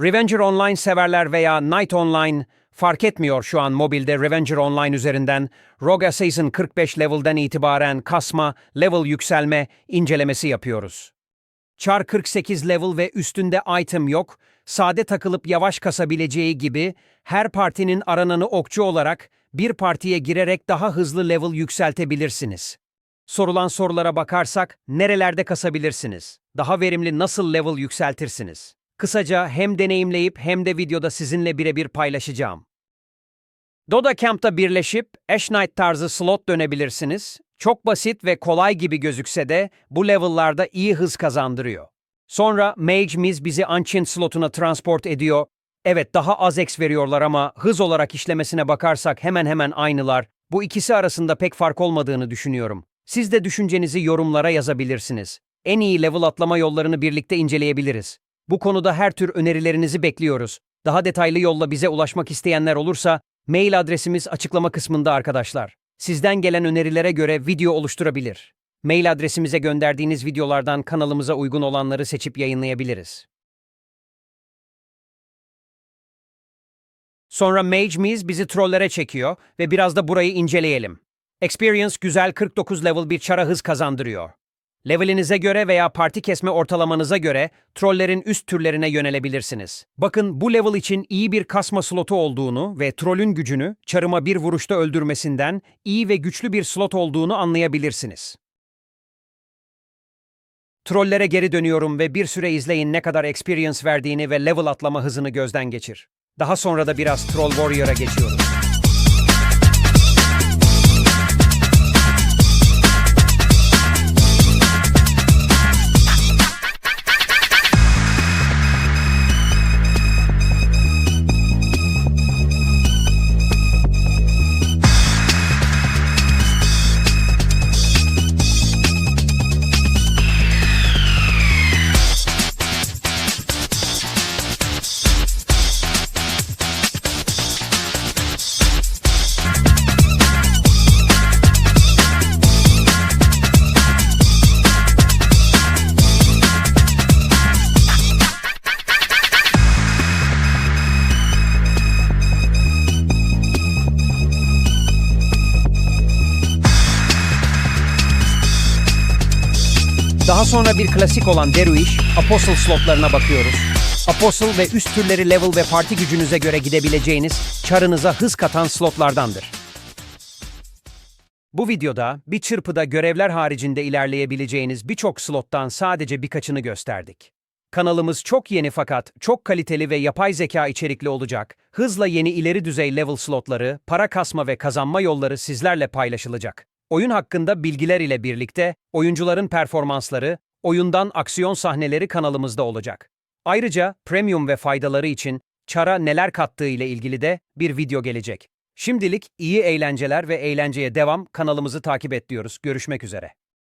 Revenger Online severler veya Night Online fark etmiyor şu an mobilde Revenger Online üzerinden Rogue Assassin 45 level'den itibaren kasma, level yükselme incelemesi yapıyoruz. Char 48 level ve üstünde item yok, sade takılıp yavaş kasabileceği gibi her partinin arananı okçu olarak bir partiye girerek daha hızlı level yükseltebilirsiniz. Sorulan sorulara bakarsak nerelerde kasabilirsiniz? Daha verimli nasıl level yükseltirsiniz? Kısaca hem deneyimleyip hem de videoda sizinle birebir paylaşacağım. Doda Camp'ta birleşip Ash Knight tarzı slot dönebilirsiniz. Çok basit ve kolay gibi gözükse de bu level'larda iyi hız kazandırıyor. Sonra Mage Miz bizi Ancient slotuna transport ediyor. Evet daha az X veriyorlar ama hız olarak işlemesine bakarsak hemen hemen aynılar. Bu ikisi arasında pek fark olmadığını düşünüyorum. Siz de düşüncenizi yorumlara yazabilirsiniz. En iyi level atlama yollarını birlikte inceleyebiliriz. Bu konuda her tür önerilerinizi bekliyoruz. Daha detaylı yolla bize ulaşmak isteyenler olursa mail adresimiz açıklama kısmında arkadaşlar. Sizden gelen önerilere göre video oluşturabilir. Mail adresimize gönderdiğiniz videolardan kanalımıza uygun olanları seçip yayınlayabiliriz. Sonra Mage Miz bizi trollere çekiyor ve biraz da burayı inceleyelim. Experience güzel 49 level bir çara hız kazandırıyor. Levelinize göre veya parti kesme ortalamanıza göre trollerin üst türlerine yönelebilirsiniz. Bakın bu level için iyi bir kasma slotu olduğunu ve trollün gücünü çarıma bir vuruşta öldürmesinden iyi ve güçlü bir slot olduğunu anlayabilirsiniz. Trollere geri dönüyorum ve bir süre izleyin ne kadar experience verdiğini ve level atlama hızını gözden geçir. Daha sonra da biraz Troll Warrior'a geçiyoruz. Daha sonra bir klasik olan Deruish, Apostle slotlarına bakıyoruz. Apostle ve üst türleri level ve parti gücünüze göre gidebileceğiniz, çarınıza hız katan slotlardandır. Bu videoda bir çırpıda görevler haricinde ilerleyebileceğiniz birçok slottan sadece birkaçını gösterdik. Kanalımız çok yeni fakat çok kaliteli ve yapay zeka içerikli olacak. Hızla yeni ileri düzey level slotları, para kasma ve kazanma yolları sizlerle paylaşılacak. Oyun hakkında bilgiler ile birlikte oyuncuların performansları, oyundan aksiyon sahneleri kanalımızda olacak. Ayrıca premium ve faydaları için çara neler kattığı ile ilgili de bir video gelecek. Şimdilik iyi eğlenceler ve eğlenceye devam kanalımızı takip et diyoruz. Görüşmek üzere.